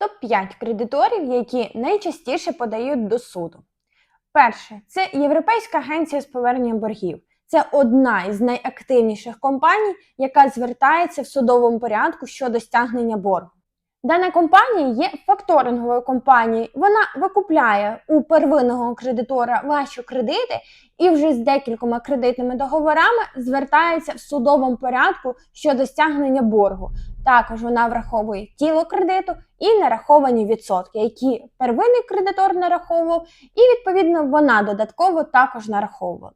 Топ-5 кредиторів, які найчастіше подають до суду. Перше це Європейська агенція з повернення боргів. Це одна із найактивніших компаній, яка звертається в судовому порядку щодо стягнення боргу. Дана компанія є факторинговою компанією. Вона викупляє у первинного кредитора ваші кредити і вже з декількома кредитними договорами звертається в судовому порядку щодо стягнення боргу. Також вона враховує тіло кредиту і нараховані відсотки, які первинний кредитор нараховував, і відповідно вона додатково також нараховувала.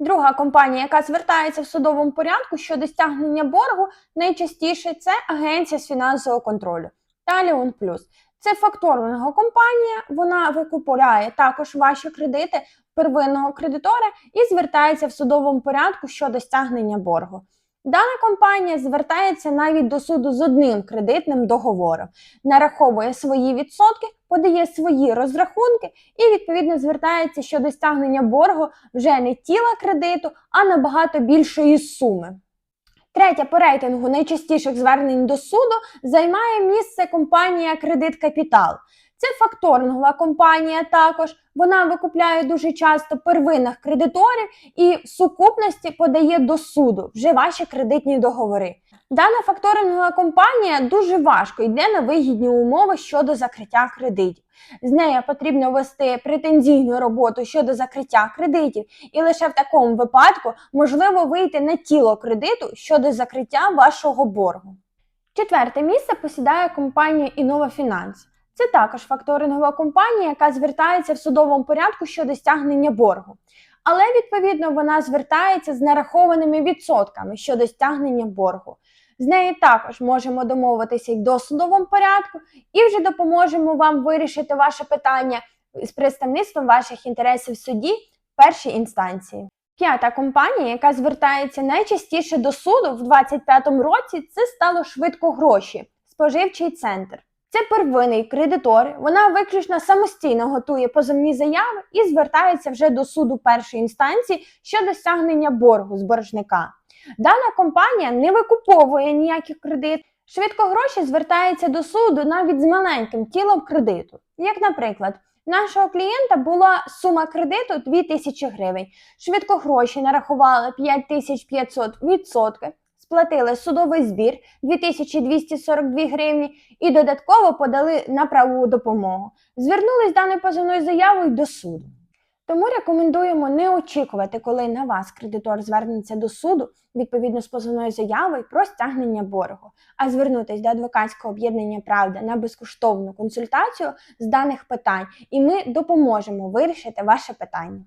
Друга компанія, яка звертається в судовому порядку щодо стягнення боргу, найчастіше це агенція з фінансового контролю Talion Plus. Це факторингова компанія, вона викупуляє також ваші кредити первинного кредитора і звертається в судовому порядку щодо стягнення боргу. Дана компанія звертається навіть до суду з одним кредитним договором, нараховує свої відсотки, подає свої розрахунки і відповідно звертається щодо стягнення боргу вже не тіла кредиту, а набагато більшої суми. Третя по рейтингу найчастіших звернень до суду займає місце компанія Кредит Капітал. Це факторингова компанія також. Вона викупляє дуже часто первинних кредиторів і в сукупності подає до суду вже ваші кредитні договори. Дана факторингова компанія дуже важко йде на вигідні умови щодо закриття кредитів. З нею потрібно вести претензійну роботу щодо закриття кредитів, і лише в такому випадку можливо вийти на тіло кредиту щодо закриття вашого боргу. Четверте місце посідає компанія Innova Finance. Це також факторингова компанія, яка звертається в судовому порядку щодо стягнення боргу. Але відповідно вона звертається з нарахованими відсотками щодо стягнення боргу. З нею також можемо домовитися й в досудовому порядку, і вже допоможемо вам вирішити ваше питання з представництвом ваших інтересів в суді в першій інстанції. П'ята компанія, яка звертається найчастіше до суду в 2025 році, це стало швидко гроші, споживчий центр. Це первинний кредитор. Вона виключно самостійно готує позовні заяви і звертається вже до суду першої інстанції щодо стягнення боргу з боржника. Дана компанія не викуповує ніяких кредит. Швидко гроші звертається до суду навіть з маленьким тілом кредиту. Як, наприклад, нашого клієнта була сума кредиту 2000 гривень. Швидко гроші нарахували 5500 відсотки, сплатили судовий збір 2242 гривні і додатково подали на правову допомогу. Звернулись даною позовною заявою до суду. Тому рекомендуємо не очікувати, коли на вас кредитор звернеться до суду відповідно з позовною заявою про стягнення боргу, а звернутися до адвокатського об'єднання Правда на безкоштовну консультацію з даних питань, і ми допоможемо вирішити ваше питання.